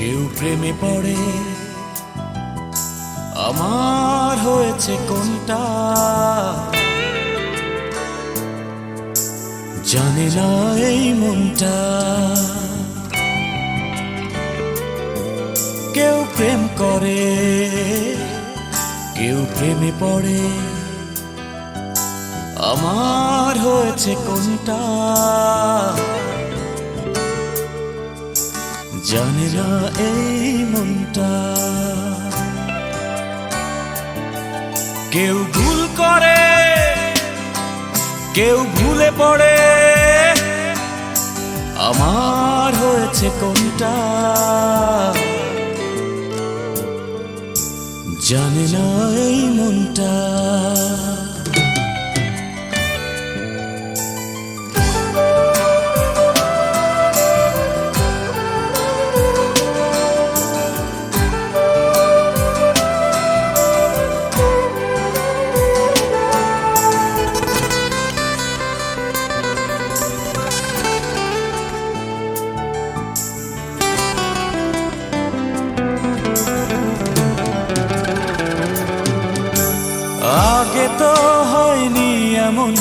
কেউ প্রেমে পড়ে। আমার হয়েছে কোনটা? জানে না এই মনটা। কেউ প্রেম করে, কেউ প্রেমে পড়ে। আমার হয়েছে কোনটা? জানে না এই মনটা। কেউ ভুল করে, কেউ ভুলে পড়ে। আমার হয়েছে কোনটা? জানে না এই মনটা। এমন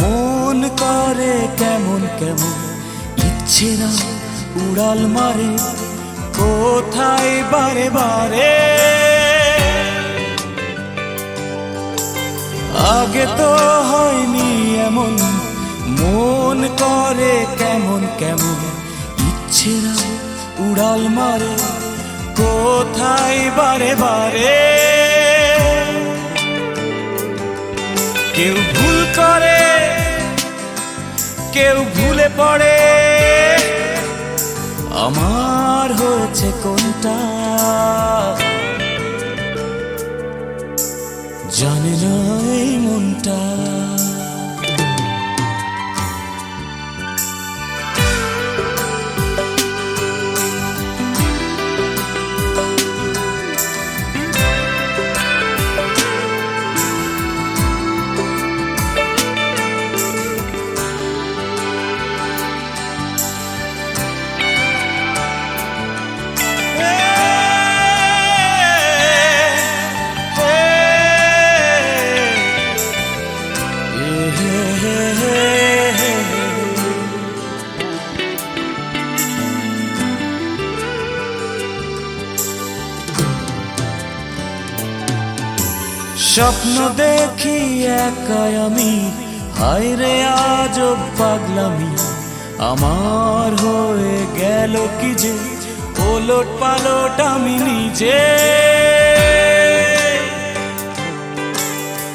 মন করে কেমন কেমন? ইচ্ছে না উড়াল মারে, কোথায় বারে বারে? আগে তো হয়নি এমন। মন করে কেমন কেমন? ইচ্ছে না উড়াল মারে, কোথায় বারে বারে? কেউ ভুল করে কেউ ভুলে পড়ে। আমার হয়েছে কোনটা? জানে না এই মনটা। স্বপ্ন দেখি একাই আমি। হায় রে আজ পাগলামি। আমার হয়ে গেল কি যে? ওলট পালট আমি নিজে।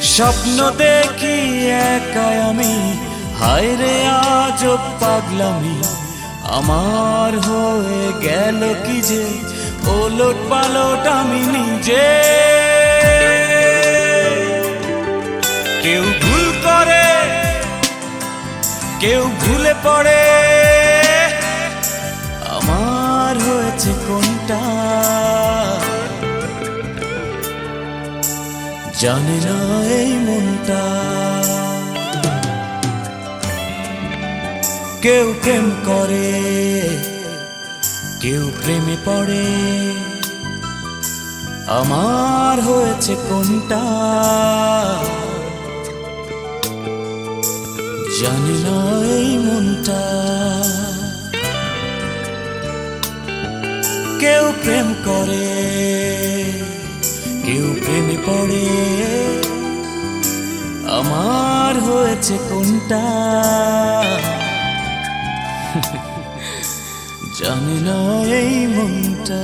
স্বপ্ন দেখি একাই আমি। হায় রে আজ পাগলামি। আমার হয়ে গেল কি যে? ওলট পালট আমি নিজে। কেউ ভুল করে, কেউ ভুলে পড়ে। আমার হয়েছে কোনটা? জানে না এই মনটা। কেউ প্রেম করে, কেউ প্রেমে পড়ে। আমার হয়েছে কোনটা? জানি না এই মনটা। কেউ প্রেম করে, কেউ প্রেমে পড়ে। আমার হয়েছে কোনটা? জানি না এই মনটা।